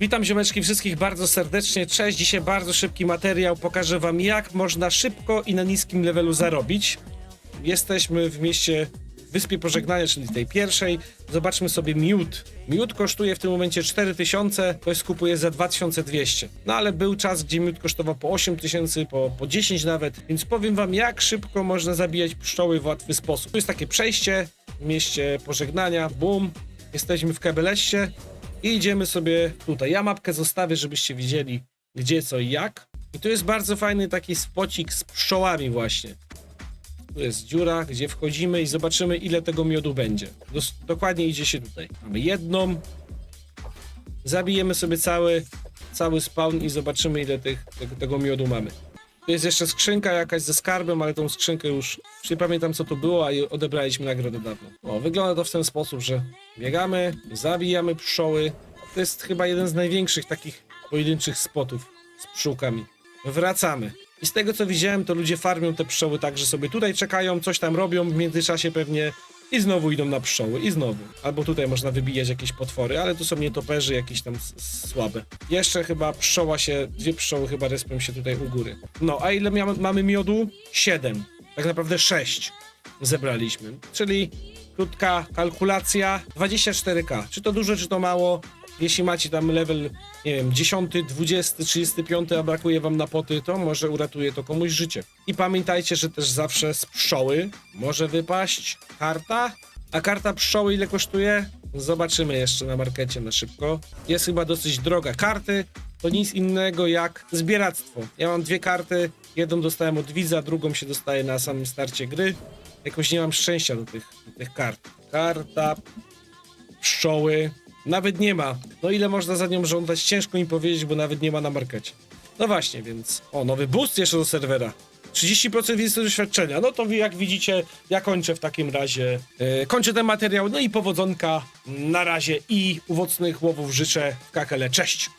Witam ziomeczki wszystkich bardzo serdecznie. Cześć, dzisiaj bardzo szybki materiał. Pokażę wam jak można szybko i na niskim levelu zarobić. Jesteśmy w mieście Wyspie Pożegnania, czyli tej pierwszej. Zobaczmy sobie miód. Miód kosztuje w tym momencie 4000, ktoś kupuje za 2200. No ale był czas, gdzie miód kosztował po 8000, po, po 10 nawet, więc powiem wam jak szybko można zabijać pszczoły w łatwy sposób. Tu jest takie przejście w mieście Pożegnania, bum. Jesteśmy w Kebeleście i idziemy sobie tutaj. Ja mapkę zostawię, żebyście widzieli gdzie, co i jak. I tu jest bardzo fajny taki spocik z pszczołami właśnie. Tu jest dziura, gdzie wchodzimy i zobaczymy, ile tego miodu będzie. Dos- dokładnie idzie się tutaj. Mamy jedną. Zabijemy sobie cały, cały spawn i zobaczymy, ile tych, tego, tego miodu mamy. Tu jest jeszcze skrzynka jakaś ze skarbem, ale tą skrzynkę już, już nie pamiętam co to było, a odebraliśmy nagrodę dawno. O, wygląda to w ten sposób, że biegamy, zabijamy pszczoły. To jest chyba jeden z największych takich pojedynczych spotów z pszczółkami. Wracamy. I z tego co widziałem, to ludzie farmią te pszczoły tak, że sobie tutaj czekają, coś tam robią w międzyczasie pewnie i znowu idą na pszczoły i znowu. Albo tutaj można wybijać jakieś potwory, ale to są nietoperzy jakieś tam słabe. Jeszcze chyba pszczoła się, dwie pszczoły chyba respią się tutaj u góry. No, a ile mamy miodu? Siedem. Tak naprawdę sześć zebraliśmy. Czyli krótka kalkulacja 24k. Czy to dużo, czy to mało? Jeśli macie tam level, nie wiem, 10, 20, 35, a brakuje wam na poty, to może uratuje to komuś życie. I pamiętajcie, że też zawsze z pszczoły może wypaść karta. A karta pszczoły ile kosztuje? Zobaczymy jeszcze na markecie na szybko. Jest chyba dosyć droga. Karty to nic innego jak zbieractwo. Ja mam dwie karty. Jedną dostałem od widza, drugą się dostaje na samym starcie gry. Jakoś nie mam szczęścia do tych, do tych kart. Karta pszczoły. Nawet nie ma. No ile można za nią żądać? Ciężko mi powiedzieć, bo nawet nie ma na markecie. No właśnie, więc. O, nowy boost jeszcze do serwera. 30% więcej doświadczenia. No to jak widzicie, ja kończę w takim razie. e, kończę ten materiał. No i powodzonka na razie i owocnych łowów życzę w kakele. Cześć!